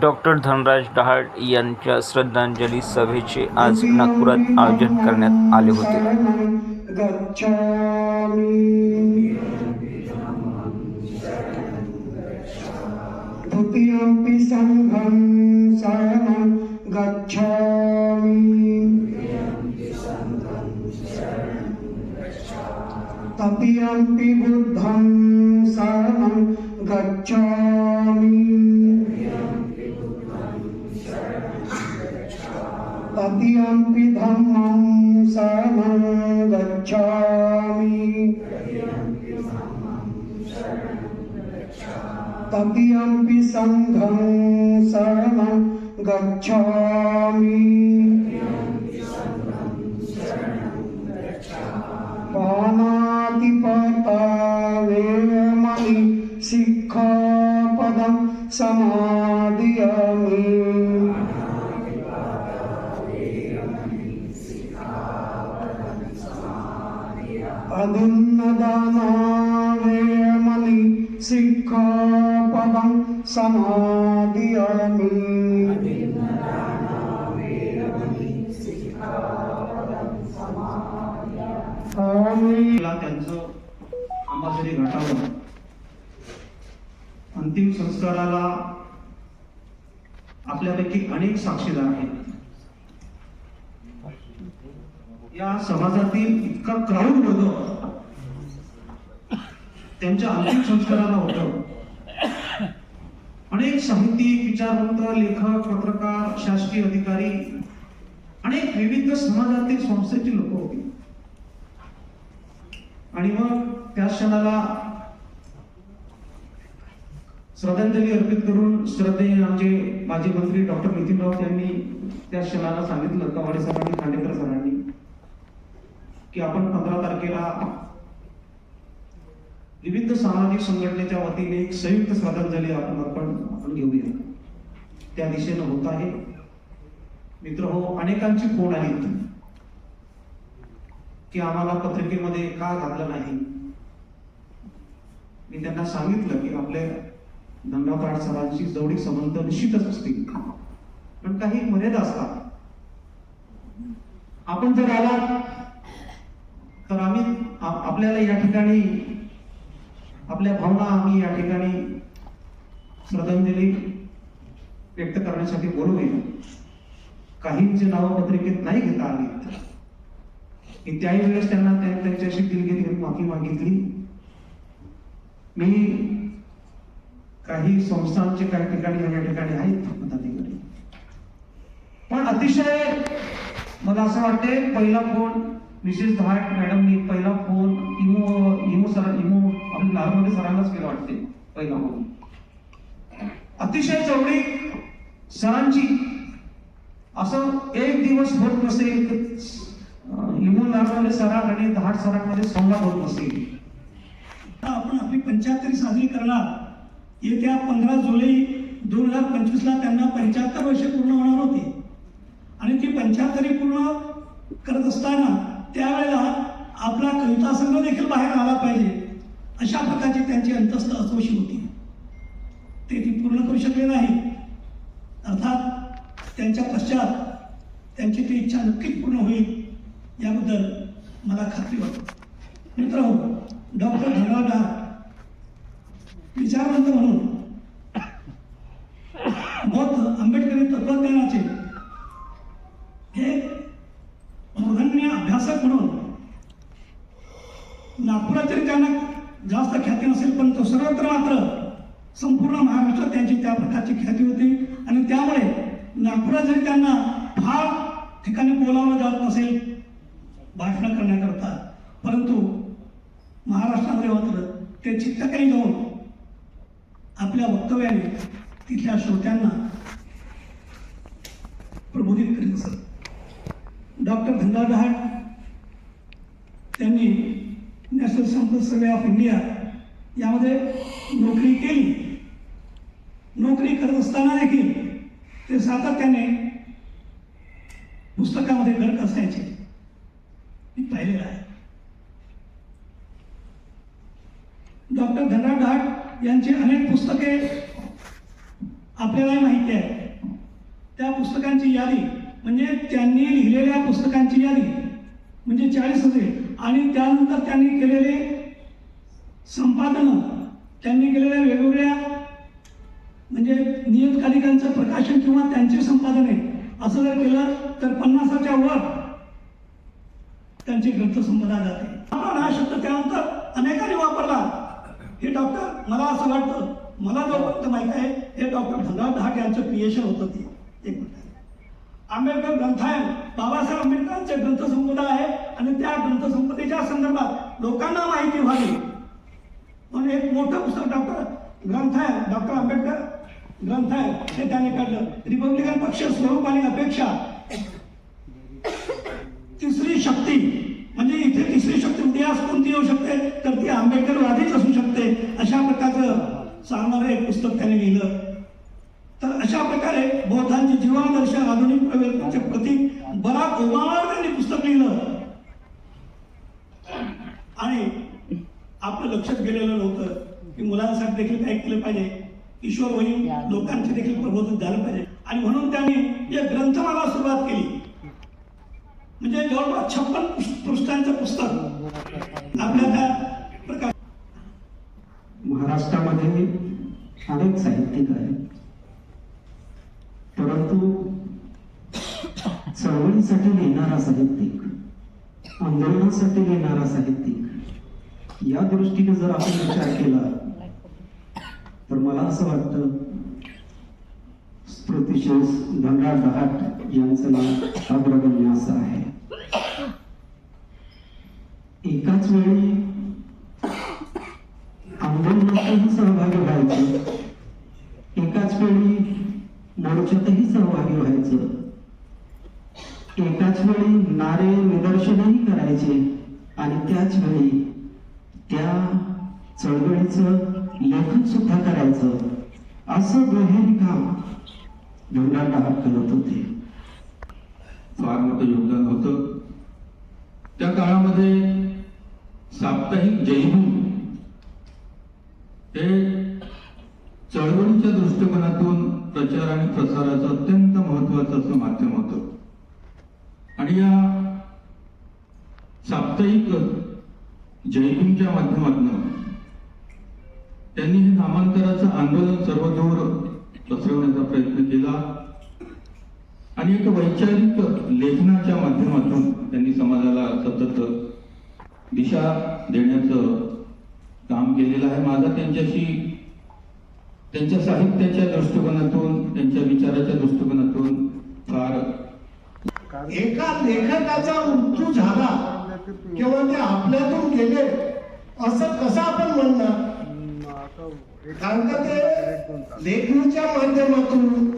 Doctor Dhanraj डहाळ यांच्या श्रद्धांजली सभेचे आज नागपुरात आयोजन करण्यात आले होते. गच्छामि बुद्धं शरणं गच्छामि. तृतीयम्पि धम्मं शरणं गच्छामि। तृतीयम्पि सङ्घं शरणं गच्छामि। त्यांचं घाटावर अंतिम संस्काराला आपल्यापैकी अनेक साक्षीदार आहेत. या समाजातील इतका क्राऊड वर्ग त्यांच्या अंतिम संस्काराला होत. अनेक साहित्यिक विचारवंत लेखक पत्रकार शासकीय अधिकारी अनेक विविध समाजातील संस्थेची लोक होती. आणि मग त्या क्षणाला श्रद्धांजली अर्पित करून श्रद्धेय आमचे माजी मंत्री डॉक्टर नितीन राऊत यांनी त्या क्षणाला सांगितलं कवाडे सरांनी खांडेकर सरांनी की आपण पंधरा तारखेला विविध सामाजिक संघटनेच्या वतीने एक संयुक्त श्रद्धांजली आपण अर्पण आपण घेऊया. त्या दिशेनं होत आहे. मित्र हो अनेकांची फोन आली की आम्हाला पत्रिकेमध्ये का घातलं नाही? मी त्यांना सांगितलं की आपल्या दंडापाड सरांशी जवळीक संबंध निश्चितच असतील. पण काही मर्यादा असतात. आपण जर आलात तर आम्ही आपल्याला या ठिकाणी आपल्या भावना आम्ही या ठिकाणी श्रद्धांजली व्यक्त करण्यासाठी बोलवूया. काहींचे नावं पत्रिकेत नाही घेता आली मी त्याही वेळेस त्यांना त्यांच्याशी दिलगिरी माफी मागितली. मी काही संस्थांचे काही ठिकाणी या ठिकाणी आहेत पदाधिकारी पण अतिशय मला असं वाटते पहिला फोन मिसेस धाट मॅडमनी पहिला फोन इमो इमो सर इमो आपल्या नारमध्ये सरांनाच केला वाटते पहिला फोन. अतिशय चवडी सरांची असं एक दिवस होत नसेल की इमून नारमध्ये आणि दहाट सरांमध्ये संवाद होत नसेल. आता आपण आपली पंच्याहत्तरी साजरी करणार. येत्या पंधरा जुलै दोन हजार पंचवीसला त्यांना पंच्याहत्तर वर्ष पूर्ण होणार होती. आणि ती पंच्याहत्तरी पूर्ण करत असताना त्यावेळेला आपला कविता संघ देखील बाहेर आला पाहिजे. अशा प्रकारची त्यांची अंतस्थ असोशी होती. ते ती पूर्ण करू शकले नाही अर्थात त्यांच्या पश्चात त्यांची ती इच्छा नक्कीच पूर्ण होईल याबद्दल मला खात्री वाटते. मित्र हो, डॉक्टर धनराज विचारवंत म्हणून मत आंबेडकरी तत्वज्ञानाचे हे मूर्धन्य अभ्यासक म्हणून नागपुरातील त्यांना जास्त ख्याती नसेल पण तो सर्वत्र मात्र संपूर्ण महाराष्ट्रात त्यांची त्या प्रकारची ख्याती होती आणि त्यामुळे नागपुरात जरी त्यांना फार ठिकाणी बोलावलं जात नसेल भाषण करण्याकरता परंतु महाराष्ट्रामध्ये मात्र ते चित्तकरी घेऊन आपल्या वक्तव्याने तिथल्या श्रोत्यांना प्रबोधित करीत असत डॉक्टर धनराज दहाड त्यांनी नॅशनल संपर्क सर्वे ऑफ इंडिया यामध्ये नोकरी केली नोकरी करत असताना देखील ते सातत्याने पुस्तकामध्ये गडक असायचे मी पाहिलेलं आहे डॉक्टर धनराज घाट यांची अनेक पुस्तके आपल्यालाही माहिती आहे त्या पुस्तकांची यादी म्हणजे त्यांनी लिहिलेल्या पुस्तकांची यादी म्हणजे चाळीस होते आणि त्यानंतर त्यांनी केलेले संपादन. त्यांनी केलेल्या वेगवेगळ्या म्हणजे नियतकालिकांचं प्रकाशन किंवा त्यांचे संपादने असं जर केलं तर पन्नासाच्या वर त्यांची ग्रंथसंपदा जाते. आपण हा शब्द त्यानंतर अनेकांनी वापरला. हे डॉक्टर मला असं वाटतं मला जो फक्त माहीत आहे हे डॉक्टर धनराज धाट यांचं क्रिएशन होतं ते. एक मिनिट. आंबेडकर ग्रंथालय बाबासाहेब आंबेडकरांचे ग्रंथसंपदा आहे. आणि त्या ग्रंथसंपदेच्या संदर्भात लोकांना माहिती व्हावी. म्हणून एक मोठं पुस्तक डॉक्टर ग्रंथ आहे डॉक्टर आंबेडकर ग्रंथ आहे हे त्याने काढलं. रिपब्लिकन पक्ष स्वरूप आणि अपेक्षा. तिसरी शक्ती म्हणजे इथे तिसरी शक्ती उदयास कोणती येऊ शकते? तर ती आंबेडकरवादीच असू शकते. अशा प्रकारचं सांगणारं एक पुस्तक त्याने लिहिलं. तर अशा प्रकारे बौद्धांचे जीवनादर्श आधुनिक प्रवृत्तीचे प्रतीक बराक ओबामावर त्यांनी पुस्तक लिहिलं आणि आपलं लक्षात गेलेलं नव्हतं की मुलांसाठी देखील काय केलं पाहिजे. किशोरवयीन लोकांचे देखील प्रबोधन झालं पाहिजे. आणि म्हणून त्यांनी एक ग्रंथमाला सुरुवात केली. म्हणजे जवळपास छप्पन पृष्ठांचं पुस्तक आपल्या त्या प्रकार महाराष्ट्रामध्ये अनेक साहित्यिक आहेत. परंतु चळवळीसाठी लिहिणारा साहित्यिक आंदोलनासाठी लिहिणारा साहित्यिक या दृष्टीने जर आपण विचार केला तर मला असं वाटतं स्मृतिशेष धनराज दहाट यांचं नाव अग्रगण्य असं आहे. एकाच वेळी आंदोलनातही सहभागी व्हायचं एकाच वेळी मोर्चातही सहभागी व्हायचं एकाच वेळी नारे निदर्शनही करायचे आणि त्याच वेळी त्या चळवळीचं लेखन सुद्धा करायचं. असं दुहेरी काम धनराज करत होते? फार मोठं योगदान होतं. त्या काळामध्ये साप्ताहिक जयभूम हे चळवळीच्या दृष्टिकोनातून प्रचार आणि प्रसाराचं अत्यंत महत्वाचं असं माध्यम होतं. आणि या साप्ताहिक जयभीमच्या माध्यमातून त्यांनी हे नामांतराचं आंदोलन सर्वदूर पसरवण्याचा प्रयत्न केला आणि एक वैचारिक लेखनाच्या माध्यमातून त्यांनी समाजाला सतत दिशा देण्याचं काम केलेलं आहे. माझा त्यांच्याशी त्यांच्या साहित्याच्या दृष्टिकोनातून त्यांच्या विचाराच्या दृष्टिकोनातून फार एका लेखकाचा मृत्यू झाला. किंवा ते आपल्यातून गेले असं कसं आपण म्हणणार? कारण का ते लेखनाच्या माध्यमातून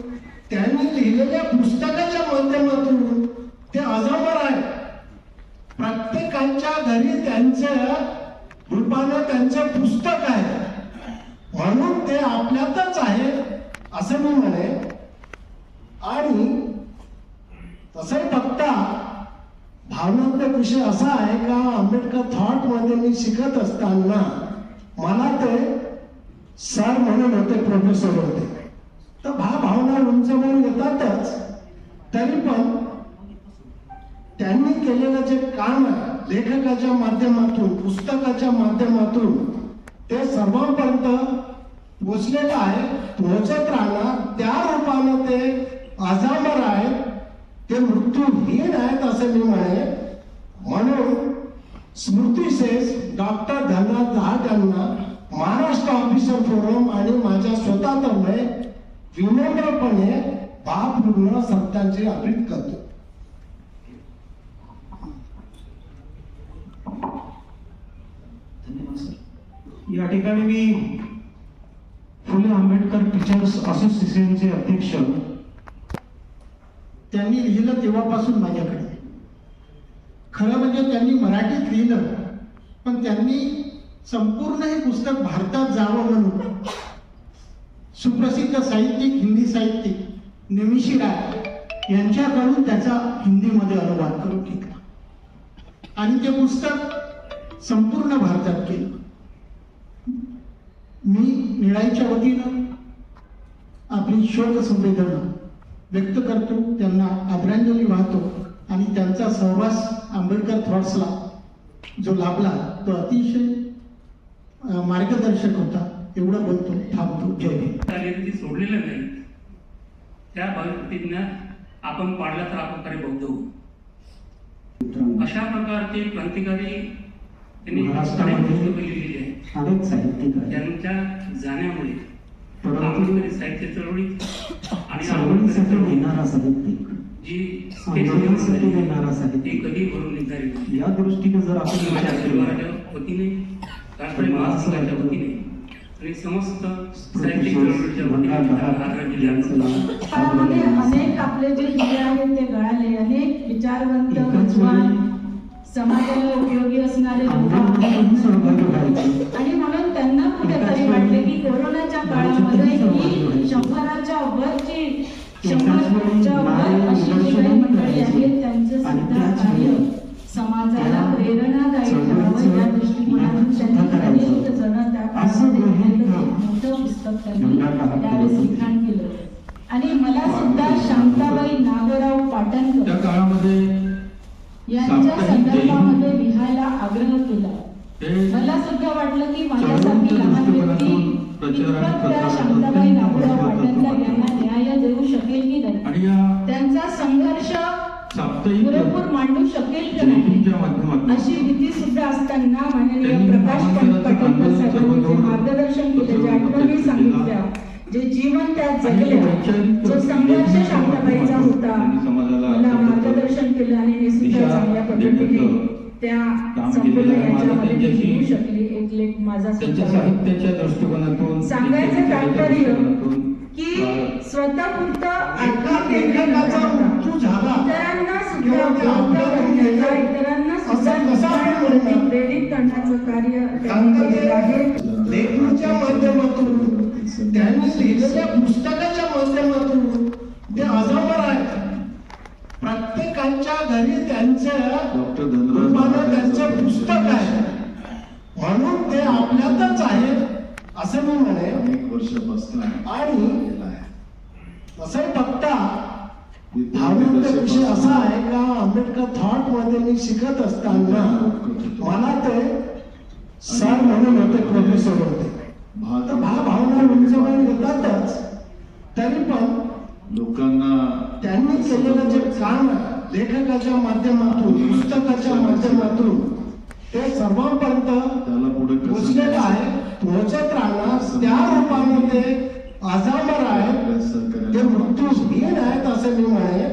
त्यांनी लिहिलेल्या पुस्तकाच्या माध्यमातून ते अजावर आहे प्रत्येकाच्या घरी त्यांच्या रूपानं त्यांचं पुस्तक आहे. म्हणून ते आपल्यातच आहे असं मी म्हणे आणि तसंही बघता भावनात्मक विषय असा आहे का आंबेडकर थॉटमध्ये मी शिकत असताना मला ते सर म्हणून होते प्रोफेसर होते. तर भा भावना उंचवून येतातच. तरी पण त्यांनी केलेलं जे काम आहे लेखकाच्या माध्यमातून पुस्तकाच्या माध्यमातून ते सर्वांपर्यंत पोचलेलं आहे. पोहोचत राहणार त्या रूपानं ते अजामर आहे ते मृत्यूहीन आहेत असं मी म्हणे. म्हणून स्मृतिशेष डॉक्टर धनराज दहाट यांना महाराष्ट्र ऑफिसर फोरम आणि माझ्या स्वतःतर्फे विनम्रपणे भावपूर्ण सत्याची अर्पित करतो. धन्यवाद सर या ठिकाणी मी फुले आंबेडकर टीचर्स असोसिएशनचे अध्यक्ष त्यांनी लिहिलं तेव्हापासून माझ्याकडे. खरं म्हणजे त्यांनी मराठीत लिहिलं पण त्यांनी संपूर्ण हे पुस्तक भारतात जावं म्हणून सुप्रसिद्ध साहित्यिक हिंदी साहित्यिक निमिषी राय यांच्याकडून त्याचा हिंदीमध्ये अनुवाद करून घेतला. आणि ते पुस्तक संपूर्ण भारतात केलं मी निळाईच्या वतीनं आपली शोक संवेदना व्यक्त करतो त्यांना आदरांजली वाहतो आणि त्यांचा सहवास आंबेडकर थॉट्सला जो लाभला तो अतिशय मार्गदर्शक होता एवढं बोलतो थांबतो जय सोडलेलं नाही. त्या प्रतिज्ञा आपण पाळल्या तर आपण खरे बौद्ध होऊ. अशा प्रकारचे क्रांतिकारी त्यांनी पुस्तकं लिहिलेली आहेत. त्यांच्या जाण्यामुळे परंतु साहित्य चळवळीत आणि चळवळीसाठी जी कधी भरून निघणारी या दृष्टीने जर आपण माझ्या विचार केला. परिवाराच्या वतीने राष्ट्रीय महासंघाच्या वतीने. आणि समस्त चळवळीच्या वतीने. काळामध्ये अनेक आपले जे हिरे आहेत ते गळाले. अनेक विचारवंत विद्वान समाजाला उपयोगी असणारे आणि म्हणून त्यांना कुठेतरी वाटले की कोरोनाच्या काळामध्ये ही शंभराच्या वरची शंभरच्या वर अशी जी काही मंडळी आहेत त्यांचं सुद्धा कार्य समाजाला प्रेरणादायी ठरावं या दृष्टिकोनातून त्यांनी अनेक जण त्या काळामध्ये मोठं पुस्तक त्यांनी त्यावेळेस लिखाण केलं आणि मला सुद्धा शांताबाई नागोराव त्या पाटणकर काळामध्ये यांच्या संदर्भामध्ये लिहायला आग्रह केला. मला सुद्धा वाटलं की माझ्यासारखी लहान व्यक्ती इतपत त्या शांताबाई नागोराव पाटणकर यांना न्याय देऊ शकेल की नाही? त्यांचा संघर्ष पुरेपूर मांडू शकेल की नाही? अशी भीती सुद्धा असताना माननीय प्रकाश पाटणकर मार्गदर्शन केलं जे सर्व आठवणी केलं. सांगितल्या जे जीवन त्या आणि जगल्या जो संघर्ष शांताबाईचा होता मला मार्गदर्शन केलं आणि मी सुद्धा चांगल्या पद्धतीने त्या संपूर्ण याच्यामध्ये शकले. एक लेख माझा. साहित्याच्या दृष्टिकोनातून सांगायचं तात्पर्य की स्वतःपुरतं लेखकाचा मृत्यू झाला इतरांना सुद्धा करण्याचा. इतरांना सुद्धा? प्रेरित करण्याचं कार्य त्यांनी केलेलं आहे. लेखनाच्या माध्यमातून. त्यांनी लिहिलेल्या पुस्तकाच्या माध्यमातून ते अजबर आहेत प्रत्येकाच्या घरी त्यांचं त्यांचं पुस्तक आहे. म्हणून ते आपल्यातच आहे असं मी म्हणे अनेक वर्षापासून आणि तसंही बघता विषय असा आहे का आंबेडकर थॉटमध्ये मी शिकत असताना मला ते सर म्हणून होते प्रोफेसर होते. तर भावना उंचवून तरी पण लोकांना त्यांनी केलेलं जे काम लेखकाच्या माध्यमातून पुस्तकाच्या माध्यमातून ते सर्वांपर्यंत त्याला पुढे पोचलेलं आहे पोहोचत राहणार. त्या रूपाने ते अजामर आहेत. ते मृत्यूहीन आहेत असं मी म्हणे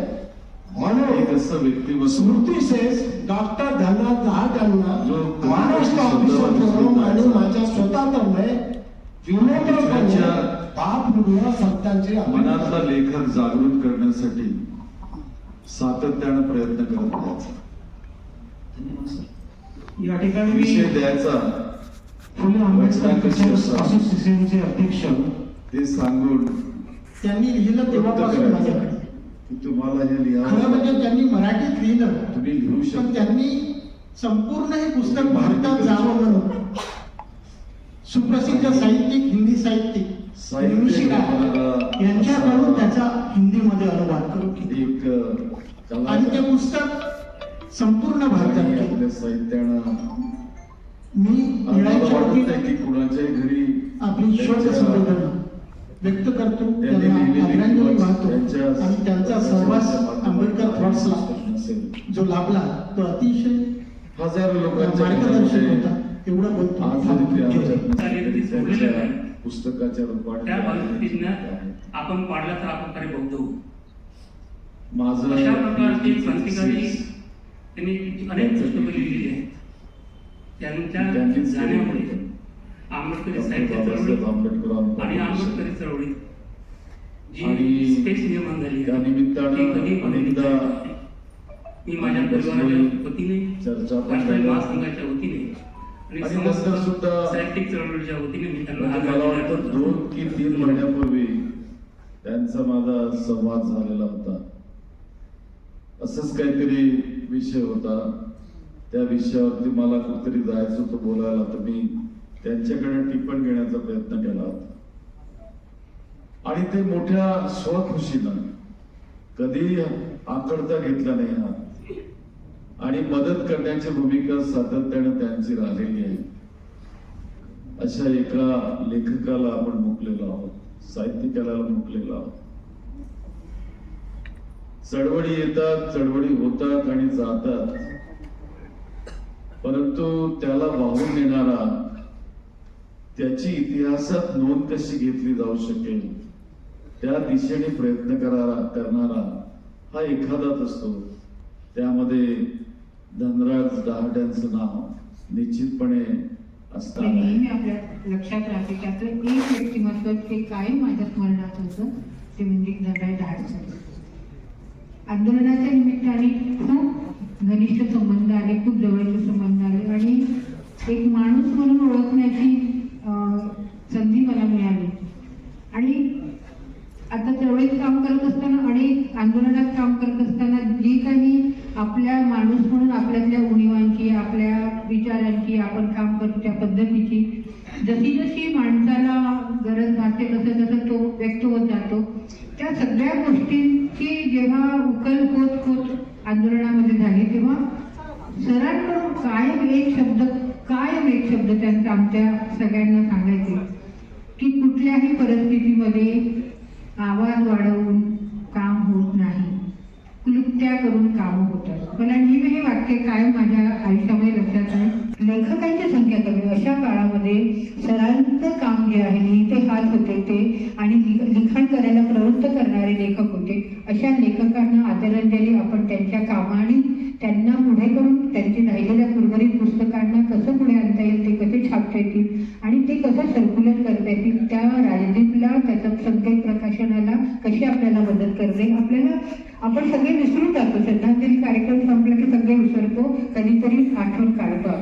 म्हणून असं व्यक्तिमत्व. स्मृतीसेस डॉक्टर धनराज महाराष्ट्र ऑफिसर आणि माझ्या स्वतःतर्फे मनातला लेखक जागृत करण्यासाठी सातत्यानं प्रयत्न करत राहायचा. या ठिकाणी मी विषय द्यायचा. फुले आंबेडकर असोसिएशनचे अध्यक्ष. ते सांगून त्यांनी लिहिलं तेव्हापासून तुम्हाला हे लिहावं म्हणजे त्यांनी मराठीत लिहिलं. तुम्ही लिहू शकता. त्यांनी संपूर्ण हे पुस्तक भारतात जावं म्हणून. सुप्रसिद्ध साहित्यिक हिंदी साहित्यिक यांच्याकडून त्याचा हिंदीमध्ये अनुवाद करून आणि ते पुस्तक संपूर्ण भारतात साहित्यानं मी कुणाच्याही घरी आपली त्यांच्या- संवेदना व्यक्त करतो वाहतो आणि त्यांचा सहवास आंबेडकर थॉट्सला. जो लाभला तो अतिशय हजारो लोकांच्या मार्गदर्शक होता. एवढं बोलतो पुस्तकाच्या रूपाने त्या. प्रतिज्ञा आपण पाळल्या तर आपण खरे बौद्ध होऊ माझं अशा प्रकारचे क्रांतिकारी त्यांनी अनेक पुस्तकं लिहिलेली आहेत त्यांच्या जाण्यामुळे. आंबेडकरी साहित्य बाबासाहेब चळवळीत आंबेडकर आणि आंबेडकरी चळवळीत जी स्पेस निर्माण झाली त्या निमित्तानं कधी अनेकदा. मी माझ्या परिवाराच्या वतीने राष्ट्रीय. महासंघाच्या वतीने आणि नंतर सुद्धा साहित्यिक चळवळीच्या वतीने मी त्यांना म्हणजे वाटतं दोन. की तीन महिन्यापूर्वी त्यांचा माझा संवाद झालेला होता. असंच काहीतरी विषय होता. त्या विषयावरती मला कुठेतरी जायचं होतं बोलायला तर मी त्यांच्याकडे टिप्पण घेण्याचा प्रयत्न केला होता. आणि ते मोठ्या स्वखुशीनं कधी आकडता घेतला नाही हात आणि मदत करण्याची भूमिका सातत्याने त्यांची राहिलेली आहे. अशा एका लेखकाला आपण मुकलेलो आहोत साहित्यिकाला मुकलेलो आहोत. चळवळी येतात चळवळी होतात आणि जातात. परंतु त्याला वाहून नेणारा त्याची इतिहासात नोंद कशी घेतली जाऊ शकेल त्या दिशेने प्रयत्न करा करणारा हा एखादाच असतो. त्यामध्ये धनराज दहाट्यांचं नाव निश्चितपणे ते असणार नेहमी आहे. आपल्या लक्षात राहते त्यातलं एक व्यक्तिमत्व ते कायम माझ्या स्मरणात होतं ते म्हणजे धनराज दहाडकर आंदोलनाच्या निमित्ताने खूप घनिष्ठ संबंध आले खूप जवळचे संबंध आले आणि एक माणूस म्हणून ओळखण्याची संधी मला मिळाली. आणि आता चळवळीत काम करत असताना आणि आंदोलनात काम करत असताना आपल्या माणूस म्हणून आपल्यातल्या उणीवांची आपल्या विचारांची आपण काम करतो त्या पद्धतीची. जशी जशी माणसाला गरज भासते तसं तसं तो व्यक्त होत जातो. त्या सगळ्या गोष्टींची जेव्हा उकल होत होत आंदोलनामध्ये झाली तेव्हा सरांकडून कायम एक शब्द कायम एक शब्द त्यांचा आमच्या सगळ्यांना सांगायचे की कुठल्याही परिस्थितीमध्ये आवाज वाढवून काम होत क्लुप्त्या करून काम होतात मला ही हे वाक्य कायम माझ्या आयुष्यामध्ये लक्षात आहे. लेखकांची संख्या कमी. अशा काळामध्ये सरांचं काम जे आहे लिहिते हात होते ते आणि लिख- लिखाण करायला प्रवृत्त करणारे लेखक होते. अशा लेखकांना आदरांजली. आपण त्यांच्या कामाने त्यांना पुढे करून त्यांची राहिलेल्या उर्वरित पुस्तकांना कसं पुढे आणता येईल ते कसे छापता येतील आणि ते कसं सर्क्युलेट करता येतील त्या राजदीपला त्याच्या संकेत प्रकाशनाला कशी आपल्याला मदत करते आपल्याला आपण सगळे विसरून जातो. श्रद्धांजली कार्यक्रम संपला की सगळे विसरतो. कधीतरी आठवण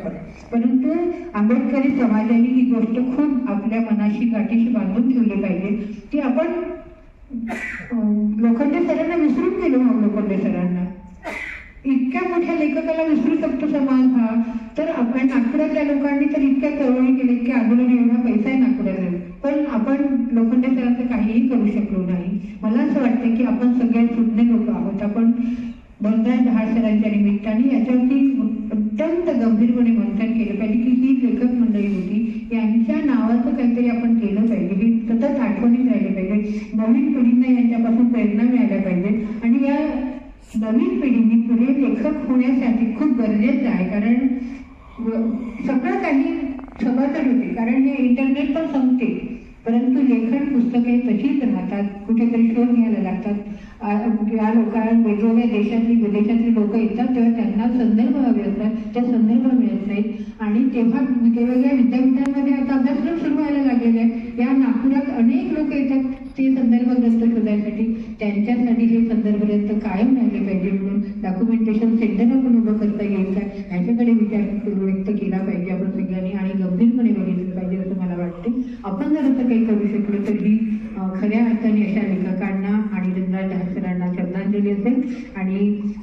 आपण परंतु आंबेडकरी समाजाने ही गोष्ट खूप आपल्या मनाशी गाठीशी बांधून ठेवली पाहिजे. की आपण लोखंडे सरांना विसरून गेलो मग लोखंडे सरांना. इतक्या मोठ्या लेखकाला विसरू शकतो समाज हा. तर आपण नागपुरातल्या लोकांनी तर इतक्या चळवळी केल्या इतक्या आंदोलन एवढा पैसा आहे नागपुरात पण आपण लोखंडे सरांचं काहीही करू शकलो नाही. मला असं वाटतं की आपण सगळे सुज्ञ लोक आहोत. आपण बंगाल दहा निमित्ताने याच्यावरती अत्यंत गंभीरपणे मंथन केलं पाहिजे की ही लेखक मंडळी होती यांच्या नावाचं काहीतरी आपण केलं पाहिजे हे सतत आठवणीत राहिले पाहिजे नवीन पिढींना यांच्यापासून प्रेरणा मिळाल्या पाहिजे आणि या नवीन पिढीने पुढे लेखक होण्यासाठी खूप गरजेचं आहे. कारण सगळं काही सभासद होते कारण हे इंटरनेट पण संपते. परंतु लेखन पुस्तके तशीच राहतात. कुठेतरी शोध घ्यायला लागतात. या लोकांना वेगवेगळ्या देशातली विदेशातली लोक येतात तेव्हा त्यांना संदर्भ हवे असतात. त्या संदर्भ मिळत नाहीत. आणि तेव्हा वेगवेगळ्या विद्यापीठांमध्ये आता अभ्यासक्रम सुरू व्हायला लागलेले आहे या नागपुरात अनेक लोक येतात ते संदर्भ ग्रंथ शोधायसाठी त्यांच्यासाठी हे संदर्भ ग्रंथ कायम राहिले पाहिजे म्हणून डॉक्युमेंटेशन सेंटर आपण उभं करता येईल का ह्याच्याकडे विचार व्यक्त केला पाहिजे आपण सगळ्यांनी आणि गंभीरपणे बघितलं पाहिजे असं मला वाटते. आपण जर असं काही करू शकलो तर ही खऱ्या अर्थाने अशा लेखकांना आणि धनराज दहासरांना श्रद्धांजली असेल. आणि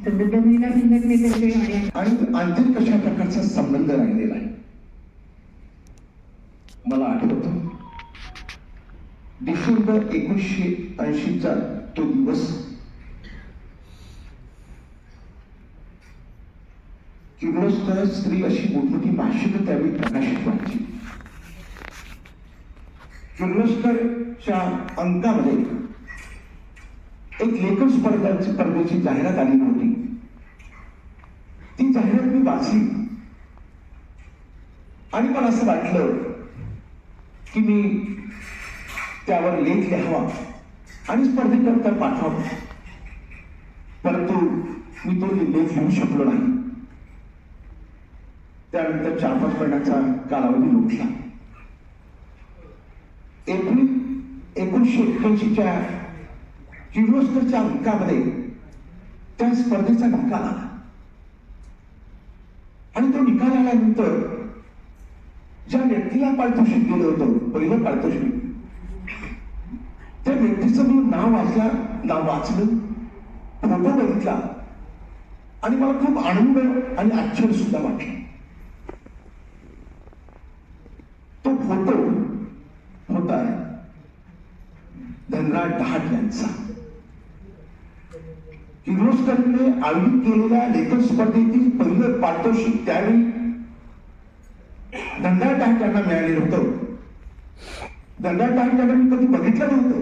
समृद्ध महिला संघटनेतर्फे आणि आणि आणखी कशा प्रकारचा संबंध राहिलेला आहे? मला आठवतं. डिसेंबर एकोणीसशे ऐंशीचा तो दिवस किर्लोस्कर स्त्री अशी मोठमोठी भाषिक त्यावेळी प्रकाशित व्हायची. किर्लोस्करच्या अंकामध्ये एक लेखन स्पर्धा स्पर्धेची जाहिरात आली नव्हती. ती जाहिरात मी वाचली. आणि मला असं वाटलं की मी त्यावर लेख लिहावा आणि स्पर्धेकरता पाठवावा. परंतु मी तो लेख लिहू शकलो नाही. त्यानंतर चार पाच महिन्याचा कालावधी लोटला. एप्रिल एकोणीसशे एक्क्याऐंशीच्या किर्लोस्करच्या अंकामध्ये त्या स्पर्धेचा निकाल आला. आणि तो निकाल आल्यानंतर ज्या व्यक्तीला पारितोषिक दिलं होतं पहिलं पारितोषिक त्या व्यक्तीचं मी नाव वाचला नाव वाचलं फोटो बघितला. आणि मला खूप आनंद आणि आश्चर्य सुद्धा वाटलं. तो फोटो होता डहाट यांचा किर्लोस्करने आयोजित केलेल्या लेखन स्पर्धेतील पहिलं पारितोषिक त्यावेळी दंडा डहाट यांना मिळालेलं होतं. दंडा डहाट यांना मी कधी बघितलं नव्हतं.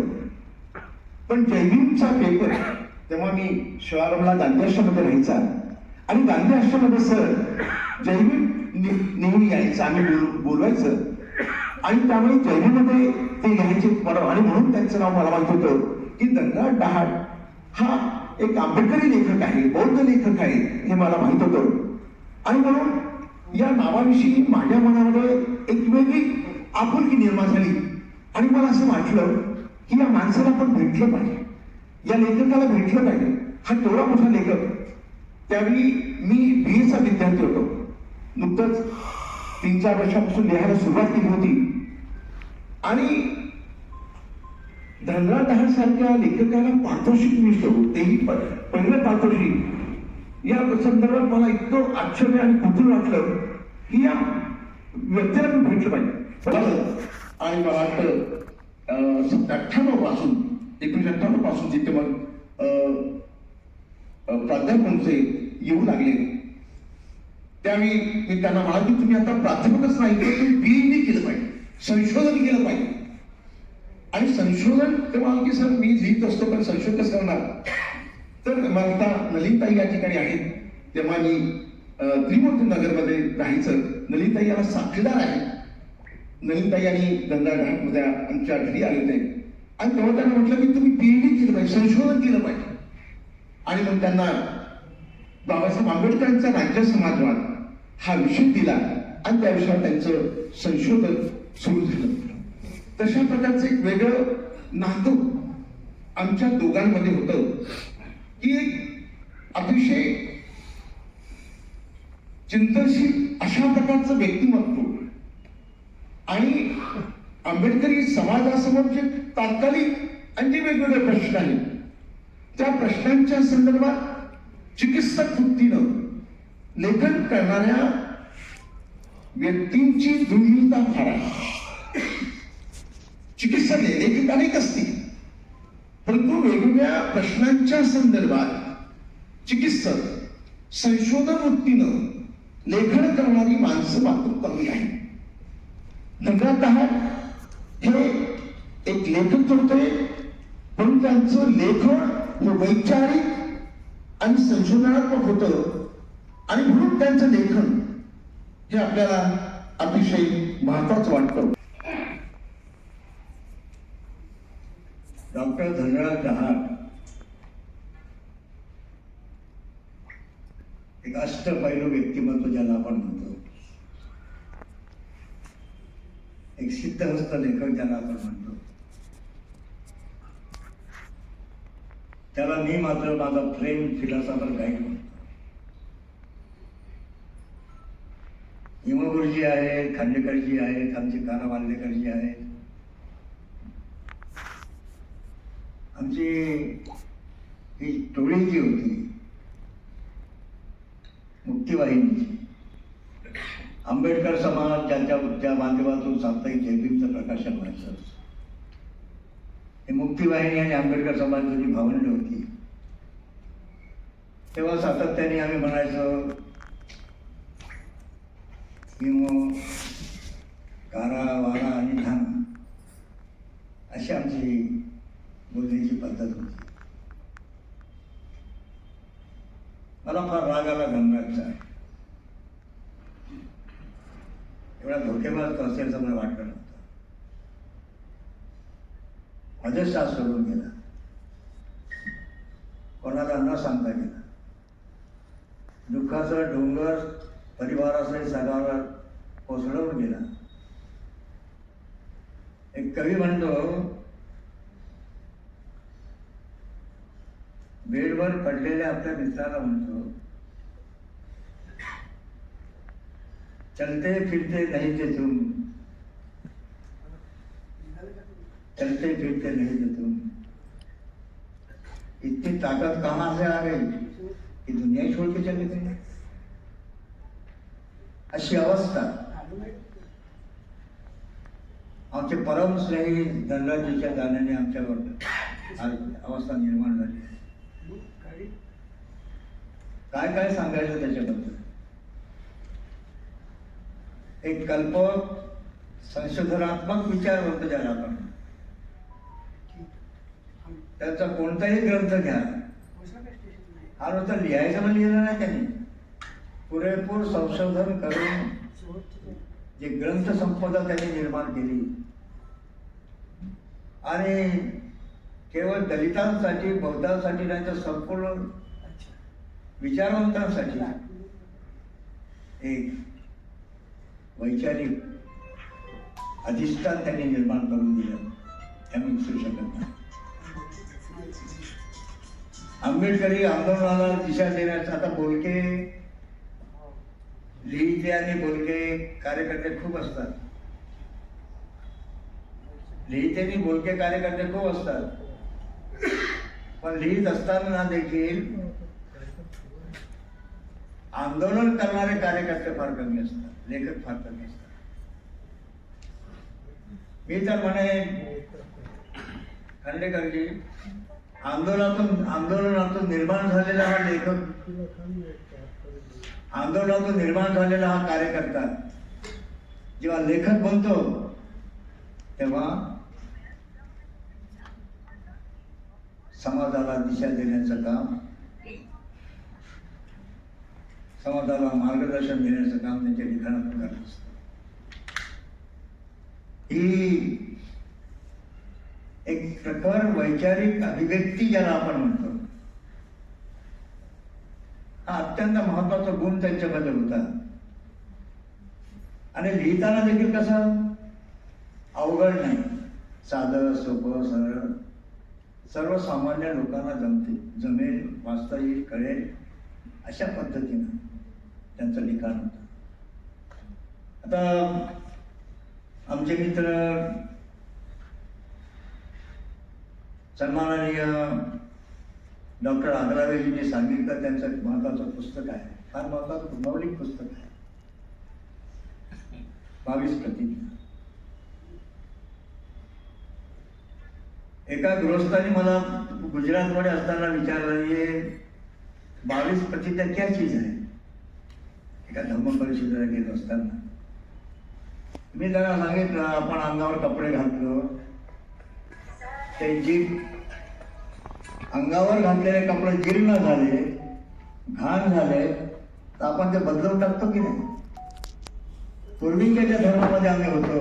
पण जयभीमचा पेपर तेव्हा मी शिवारामला गांधी आश्रममध्ये राहायचा. आणि गांधी आश्रममध्ये सर जयभीम नेहमी यायचं. आम्ही बोल- बोलवायचं. आणि त्यामुळे जयभीममध्ये ते लिहायचे बरं आणि म्हणून त्यांचं नाव मला माहीत होतं की दंगा डहाट हा एक आंबेडकरी लेखक आहे बौद्ध लेखक आहे हे मला माहीत होतं. आणि म्हणून या नावाविषयी माझ्या मनामध्ये एक वेगळी आपुलकी निर्माण झाली. आणि मला असं वाटलं की या माणसाला आपण भेटलं पाहिजे. या लेखकाला भेटलं पाहिजे. हा तेवढा मोठा लेखक. त्यावेळी मी बी एचा विद्यार्थी होतो. नुकतंच तीन चार वर्षापासून लिहायला सुरुवात केली होती. आणि धनराज सारख्या लेखकाला पारितोषिक मिळतो तेही प- पहिलं पारितोषिक या संदर्भात मला इतकं आश्चर्य आणि कुतूल वाटलं की या व्यक्तीला मी भेटलं पाहिजे. आणि मला वाटतं अठ्ठ्याण्णवपासून एकोणीशे अठ्ठ्याण्णवपासून जिथे मग अं, प्राध्यापकांचे येऊ लागले त्यावेळी मी त्यांना म्हणाल की तुम्ही आता प्राध्यापकच नाही तर तुम्ही पीएचडी केलं पाहिजे. संशोधन केलं पाहिजे. आणि संशोधन तेव्हा की सर मी लिहित असतो पण संशोधन कसं करणार? तर मला नलिनताई या ठिकाणी आहेत. तेव्हा मी त्रिमूर्ती नगरमध्ये राहायचं. नलिनताई याला साक्षीदार आहे. नलिनताई आणि गंगा घाटमध्ये आमच्या घरी आले होते. आणि तेव्हा त्यांना म्हटलं की तुम्ही पीएचडी केलं पाहिजे संशोधन केलं पाहिजे. आणि मग त्यांना बाबासाहेब आंबेडकरांचा राज्य समाजवाद हा विषय दिला. आणि त्या विषयावर त्यांचं संशोधन सुरू झालं. तशा प्रकारचं एक वेगळं नातं आमच्या दोघांमध्ये होतं की एक अतिशय चिंतनशील अशा प्रकारचं व्यक्तिमत्व. आणि आंबेडकरी समाजासमोर जे तात्कालिक आणि जे वेगवेगळे प्रश्न आहेत त्या प्रश्नांच्या संदर्भात चिकित्सक वृत्तीनं लेखन करणाऱ्या व्यक्तींची दुर्मिळता फार आहे चिकित्सक आहे, अनेक असतील. परंतु वेगवेगळ्या प्रश्नांच्या संदर्भात चिकित्सक संशोधन वृत्तीनं लेखन करणारी माणसं मात्र कमी आहे धनराज हे एक लेखक करतोय पण त्यांचं लेखन हे वैचारिक आणि संशोधनात्मक होतं. आणि म्हणून त्यांचं लेखन हे आपल्याला अतिशय महत्वाचं वाटतं. डॉक्टर धनराज दहा एक अष्टपैलू व्यक्तिमत्व ज्याला आपण म्हणतो. एक सिद्धहस्त लेखक ज्याला आपण म्हणतो. त्याला मी मात्र माझा फ्रेंड फिलॉसॉफर गाईड म्हणतो. हिमगुरुजी आहेत खांडेकरजी आहेत आमचे काना बांदेकरजी आहेत आमची ही टोळी जी होती मुक्तिवाहिनीची. आंबेडकर समाज ज्यांच्या त्या माध्यमातून साप्ताहिक जयभीमचं प्रकाशन व्हायचं. हे मुक्तिवाहिनी आणि आंबेडकर समाजाची भावंड होती. तेव्हा सातत्याने आम्ही म्हणायचो किंवा कारा वारा आणि धान अशी आमची बोलण्याची पद्धत होती. मला फार राग आला गंगाचा एवढा धोकेबाज तो असेल मला वाटलं नव्हतं. अजस्तास सोडून गेला. कोणाला न सांगता गेला. दुःखाचा डोंगर परिवारासहित सगळ्यावर कोसळवून गेला. एक कवी म्हणतो बेडवर पडलेल्या आपल्या मित्राला म्हणतो, चलते फिरते नहीं थे तुम, चलते फिरते नहीं थे तुम. इतनी ताकत कहाँ से आ गई कि दुनिया छोड़ के चले गए अशी अवस्था. आमचे परम स्नेही धनराजीच्या गाण्याने आमच्यावर अवस्था निर्माण झाली. आहे काय काय सांगायचं त्याच्याबद्दल? एक कल्पक संशोधनात्मक विचार होतो ज्याला आपण. त्याचा कोणताही ग्रंथ घ्या. हा नुसतं लिहायचं पण लिहिलं नाही त्यांनी. पुरेपूर संशोधन करून जे ग्रंथ संपदा त्यांनी निर्माण केली. आणि केवळ दलितांसाठी बौद्धांसाठी नाही तर संपूर्ण विचारवंतांसाठी. एक वैचारिक अधिष्ठान त्यांनी निर्माण करून दिलं. हे मी विसरू शकत नाही. आंबेडकरी आंदोलनाला दिशा देण्याचं आता बोलके लिहिते आणि बोलके कार्यकर्ते खूप असतात. लिहिते आणि बोलके कार्यकर्ते खूप असतात. पण लिहित असताना देखील आंदोलन करणारे कार्यकर्ते फार कमी असतात. लेखक फार कमी असतात. मी तर म्हणे खांडेकरजी आंदोलनातून आंदोलनातून निर्माण झालेला हा लेखक आंदोलनातून निर्माण झालेला हा कार्यकर्ता जेव्हा लेखक बनतो तेव्हा समाजाला दिशा देण्याचं काम समाजाला मार्गदर्शन देण्याचं काम त्यांच्या लिखाणातून करत असत. ही एक प्रखर वैचारिक अभिव्यक्ती ज्याला आपण म्हणतो हा अत्यंत महत्त्वाचा गुण त्यांच्यामध्ये होता. आणि लिहिताना देखील कसं? अवघड नाही. साधं सोपं सरळ. सर्वसामान्य लोकांना जमते. जमेल वाचता येईल कळेल अशा पद्धतीनं त्यांचं लिखाण होतं. आता आमचे मित्र सन्माननीय डॉक्टर आग्रावेजींनी सांगितलं त्यांचं महत्वाचं पुस्तक आहे. फार महत्वाचं मौलिक पुस्तक आहे. बावीस प्रतिज्ञा. एका गृहस्थाने मला गुजरातमध्ये असताना विचारलं हे बावीस प्रतिज्ञा क्या चीज आहे? एका धर्म परिषदेला गेलो असताना. मी त्यांना सांगितलं आपण अंगावर कपडे घातलो. त्यांची अंगावर घातलेले कपडे जीर्ण झाले घाण झाले तर आपण ते बदलवून टाकतो की नाही? पूर्वींच्या ज्या धर्मामध्ये आम्ही होतो.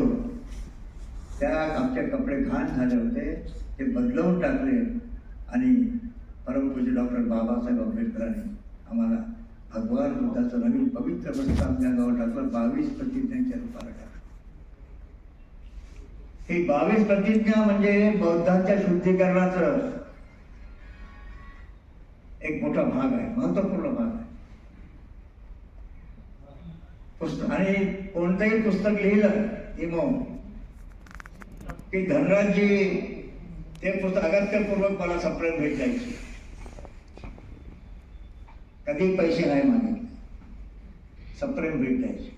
त्या आमचे कपडे घाण झाले होते ते बदलवून टाकले आणि परमपूज्य डॉक्टर बाबासाहेब आंबेडकरांनी आम्हाला भगवान बुद्धाचं नवीन पवित्र वस्त्र आमच्या गावात टाकलं बावीस प्रतिज्ञांच्या रूपाला टाकलं. ही बावीस प्रतिज्ञा म्हणजे बौद्धांच्या शुद्धीकरणाचं एक मोठा भाग आहे महत्त्वपूर्ण भाग आहे. पुस्तक आणि कोणतंही पुस्तक लिहिलं इमो की धनराजजी ते पुस्तक अगत्यपूर्वक मला सप्रेम भेट द्यायची कधी पैसे नाही मागितले. सप्रेम भेट द्यायची